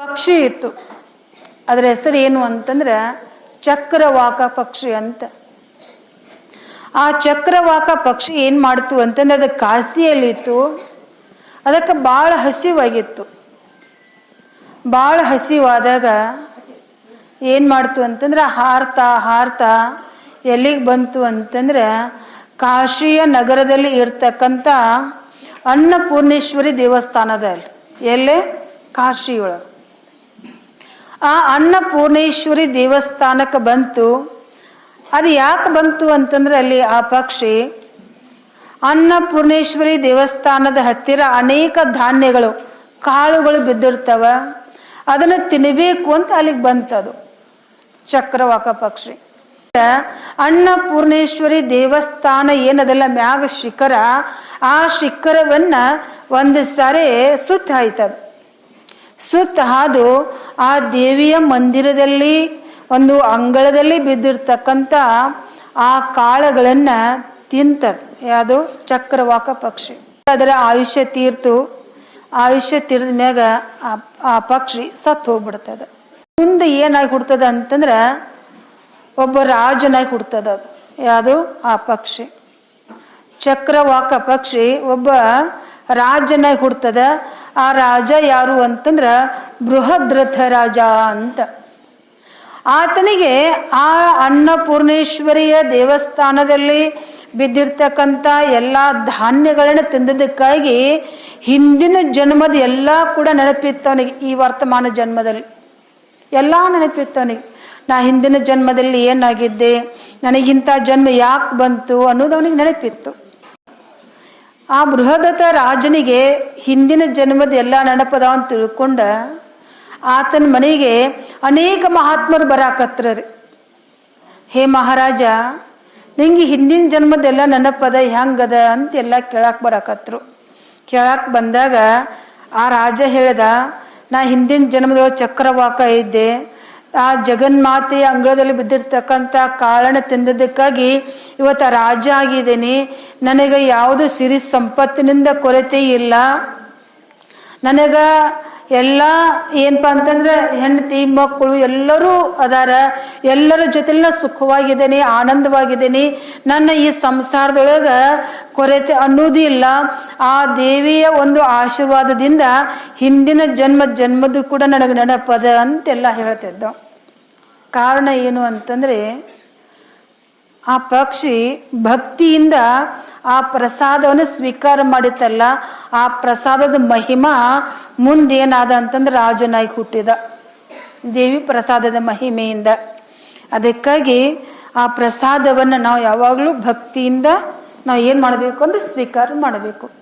ಪಕ್ಷಿ ಇತ್ತು. ಅದರ ಹೆಸರು ಏನು ಅಂತಂದ್ರೆ ಚಕ್ರವಾಕ ಪಕ್ಷಿ ಅಂತ. ಆ ಚಕ್ರವಾಕ ಪಕ್ಷಿ ಏನು ಮಾಡ್ತು ಅಂತಂದ್ರೆ ಅದು ಕಾಸಿಯಲ್ಲಿತ್ತು. ಅದಕ್ಕೆ ಭಾಳ ಹಸಿವಾಗಿತ್ತು. ಭಾಳ ಹಸಿವಾದಾಗ ಏನು ಮಾಡ್ತು ಅಂತಂದ್ರೆ ಹಾರ್ತಾ ಹಾರ್ತಾ ಎಲ್ಲಿಗೆ ಬಂತು ಅಂತಂದ್ರೆ ಕಾಶಿಯ ನಗರದಲ್ಲಿ ಇರ್ತಕ್ಕಂಥ ಅನ್ನಪೂರ್ಣೇಶ್ವರಿ ದೇವಸ್ಥಾನದಲ್ಲಿ, ಎಲ್ಲೇ ಕಾಶಿಯೊಳಗೆ. ಆ ಅನ್ನಪೂರ್ಣೇಶ್ವರಿ ದೇವಸ್ಥಾನಕ್ಕೆ ಬಂತು. ಅದು ಯಾಕೆ ಬಂತು ಅಂತಂದ್ರೆ ಅಲ್ಲಿ ಆ ಪಕ್ಷಿ ಅನ್ನಪೂರ್ಣೇಶ್ವರಿ ದೇವಸ್ಥಾನದ ಹತ್ತಿರ ಅನೇಕ ಧಾನ್ಯಗಳು, ಕಾಳುಗಳು ಬಿದ್ದಿರ್ತವ. ಅದನ್ನು ತಿನ್ನಬೇಕು ಅಂತ ಅಲ್ಲಿಗೆ ಬಂತದು ಚಕ್ರವಾಕ ಪಕ್ಷಿ. ಅನ್ನಪೂರ್ಣೇಶ್ವರಿ ದೇವಸ್ಥಾನ ಏನದಲ್ಲ ಮ್ಯಾಗ ಶಿಖರ, ಆ ಶಿಖರವನ್ನ ಒಂದು ಸಾರಿ ಸುತ್ತ ಆಯ್ತದ ಸುತ್ತ ಹಾದು ಆ ದೇವಿಯ ಮಂದಿರದಲ್ಲಿ, ಒಂದು ಅಂಗಳದಲ್ಲಿ ಬಿದ್ದಿರ್ತಕ್ಕಂಥ ಆ ಕಾಳುಗಳನ್ನು ತಿಂತದ. ಯಾವುದು? ಚಕ್ರವಾಕ ಪಕ್ಷಿ. ಅದರ ಆಯುಷ್ಯ ತೀರ್ತು. ಆಯುಷ್ಯ ತೀರ್ದ ಮ್ಯಾಗ ಆ ಪಕ್ಷಿ ಸತ್ತು ಹೋಗ್ಬಿಡ್ತದ. ಮುಂದೆ ಏನಾಗಿ ಹುಡ್ತದ ಅಂತಂದ್ರೆ ಒಬ್ಬ ರಾಜನಾಗಿ ಹುಡ್ತದ ಅದು. ಯಾವುದು? ಆ ಪಕ್ಷಿ. ಚಕ್ರವಾಕ ಪಕ್ಷಿ ಒಬ್ಬ ರಾಜನಾಗಿ ಹುಡ್ತದ. ಆ ರಾಜ ಯಾರು ಅಂತಂದ್ರ ಬೃಹದ್ರಥ ರಾಜ ಅಂತ. ಆತನಿಗೆ ಆ ಅನ್ನಪೂರ್ಣೇಶ್ವರಿಯ ದೇವಸ್ಥಾನದಲ್ಲಿ ಬಿದ್ದಿರ್ತಕ್ಕಂಥ ಎಲ್ಲ ಧಾನ್ಯಗಳನ್ನು ತಿಂದದಕ್ಕಾಗಿ ಹಿಂದಿನ ಜನ್ಮದ ಎಲ್ಲ ಕೂಡ ನೆನಪಿತ್ತು ಅವನಿಗೆ, ಈ ವರ್ತಮಾನ ಜನ್ಮದಲ್ಲಿ. ಎಲ್ಲ ನೆನಪಿತ್ತು ಅವನಿಗೆ. ನಾ ಹಿಂದಿನ ಜನ್ಮದಲ್ಲಿ ಏನಾಗಿದ್ದೆ? ನನಗಿಂಥ ಜನ್ಮ ಯಾಕೆ ಬಂತು ಅನ್ನೋದು ಅವನಿಗೆ ನೆನಪಿತ್ತು. ಆ ಬೃಹದತ್ತ ರಾಜನಿಗೆ ಹಿಂದಿನ ಜನ್ಮದ ಎಲ್ಲ ನೆನಪದ ಅಂತ ತಿಳ್ಕೊಂಡ ಆತನ ಮನೆಗೆ ಅನೇಕ ಮಹಾತ್ಮರು ಬರಾಕತ್ರರಿ ಹೇ ಮಹಾರಾಜ, ನಿಂಗೆ ಹಿಂದಿನ ಜನ್ಮದೆಲ್ಲ ನೆನಪದ ಹೆಂಗದ ಅಂತ ಎಲ್ಲ ಕೇಳಾಕ್ ಬರಾಕತ್ರು. ಕೇಳಾಕ್ ಬಂದಾಗ ಆ ರಾಜ ಹೇಳ್ದ, ನಾ ಹಿಂದಿನ ಜನ್ಮದೊಳಗೆ ಚಕ್ರವಾಕ ಇದ್ದೆ. ಆ ಜಗನ್ಮಾತೆಯ ಅಂಗಳದಲ್ಲಿ ಬಿದ್ದಿರ್ತಕ್ಕಂಥ ಕಾರಣ ತಿಂದದಕ್ಕಾಗಿ ಇವತ್ತು ರಾಜ ಆಗಿದ್ದೀನಿ. ನನಗೆ ಯಾವುದು ಸಿರಿ ಸಂಪತ್ತಿನಿಂದ ಕೊರತೆ ಇಲ್ಲ. ನನಗ ಎಲ್ಲ ಏನಪ್ಪ ಅಂತಂದ್ರೆ ಹೆಂಡತಿ, ಮಕ್ಕಳು ಎಲ್ಲರೂ ಅದಾರ. ಎಲ್ಲರ ಜೊತೆಲಿ ನಾ ಸುಖವಾಗಿದ್ದೇನೆ, ಆನಂದವಾಗಿದ್ದೇನೆ. ನನ್ನ ಈ ಸಂಸಾರದೊಳಗೆ ಕೊರತೆ ಅನ್ನೋದು ಇಲ್ಲ. ಆ ದೇವಿಯ ಒಂದು ಆಶೀರ್ವಾದದಿಂದ ಹಿಂದಿನ ಜನ್ಮ ಜನ್ಮದ್ದು ಕೂಡ ನನಗೆ ನೆನಪದ ಅಂತೆಲ್ಲ ಹೇಳ್ತಿದ್ದ. ಕಾರಣ ಏನು ಅಂತಂದ್ರೆ ಆ ಪಕ್ಷಿ ಭಕ್ತಿಯಿಂದ ಆ ಪ್ರಸಾದವನ್ನು ಸ್ವೀಕಾರ ಮಾಡಿತ್ತಲ್ಲ, ಆ ಪ್ರಸಾದದ ಮಹಿಮಾ ಮುಂದೇನಾದ ಅಂತಂದ್ರೆ ರಾಜನಾಗಿ ಹುಟ್ಟಿದ. ದೇವಿ ಪ್ರಸಾದದ ಮಹಿಮೆಯಿಂದ. ಅದಕ್ಕಾಗಿ ಆ ಪ್ರಸಾದವನ್ನು ನಾವು ಯಾವಾಗಲೂ ಭಕ್ತಿಯಿಂದ ನಾವು ಏನು ಮಾಡಬೇಕು ಅಂದ್ರೆ ಸ್ವೀಕಾರ ಮಾಡಬೇಕು.